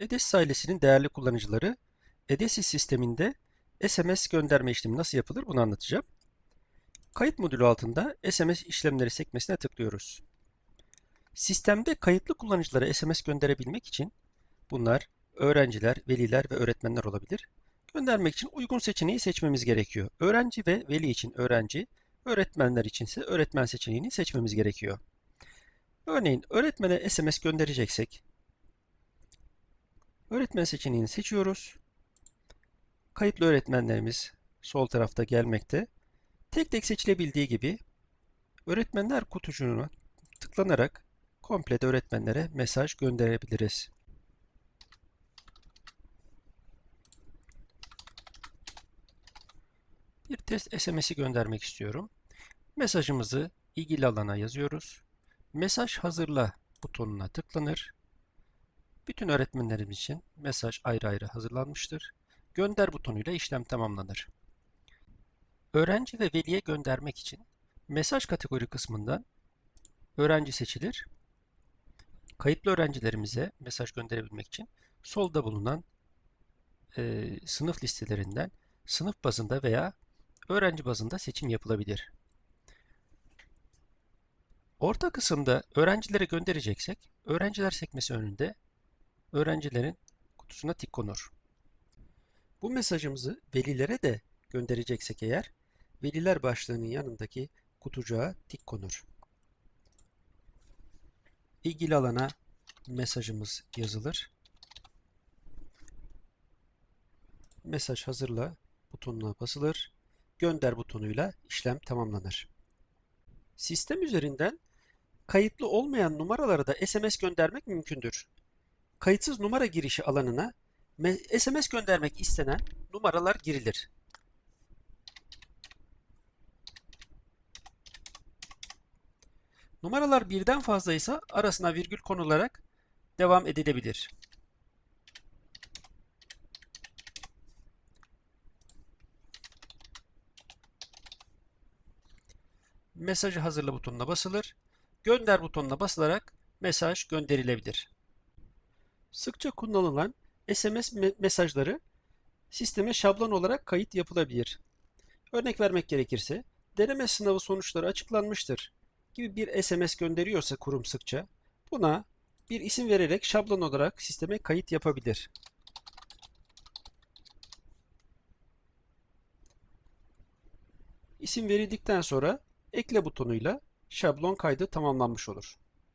Edesis ailesinin değerli kullanıcıları Edesis sisteminde SMS gönderme işlemi nasıl yapılır bunu anlatacağım. Kayıt modülü altında SMS işlemleri sekmesine tıklıyoruz. Sistemde kayıtlı kullanıcılara SMS gönderebilmek için bunlar öğrenciler, veliler ve öğretmenler olabilir. Göndermek için uygun seçeneği seçmemiz gerekiyor. Öğrenci ve veli için öğrenci, öğretmenler içinse öğretmen seçeneğini seçmemiz gerekiyor. Örneğin öğretmene SMS göndereceksek öğretmen seçeneğini seçiyoruz. Kayıtlı öğretmenlerimiz sol tarafta gelmekte. Tek tek seçilebildiği gibi öğretmenler kutucuğuna tıklanarak komple de öğretmenlere mesaj gönderebiliriz. Bir test SMS'i göndermek istiyorum. Mesajımızı ilgili alana yazıyoruz. Mesaj hazırla butonuna tıklanır. Bütün öğretmenlerimiz için mesaj ayrı ayrı hazırlanmıştır. Gönder butonuyla işlem tamamlanır. Öğrenci ve veliye göndermek için mesaj kategori kısmından öğrenci seçilir. Kayıtlı öğrencilerimize mesaj gönderebilmek için solda bulunan e, sınıf listelerinden sınıf bazında veya öğrenci bazında seçim yapılabilir. Orta kısımda öğrencilere göndereceksek, öğrenciler sekmesi önünde öğrencilerin kutusuna tik konur. Bu mesajımızı velilere de göndereceksek eğer, veliler başlığının yanındaki kutucuğa tik konur. İlgili alana mesajımız yazılır. Mesaj hazırla butonuna basılır. Gönder butonuyla işlem tamamlanır. Sistem üzerinden kayıtlı olmayan numaralara da SMS göndermek mümkündür. Kayıtsız numara girişi alanına SMS göndermek istenen numaralar girilir. Numaralar birden fazlaysa arasına virgül konularak devam edilebilir. Mesajı hazırla butonuna basılır. Gönder butonuna basılarak mesaj gönderilebilir. Sıkça kullanılan SMS me mesajları sisteme şablon olarak kayıt yapılabilir. Örnek vermek gerekirse, deneme sınavı sonuçları açıklanmıştır gibi bir SMS gönderiyorsa kurum sıkça, buna bir isim vererek şablon olarak sisteme kayıt yapabilir. İsim verildikten sonra ekle butonuyla şablon kaydı tamamlanmış olur.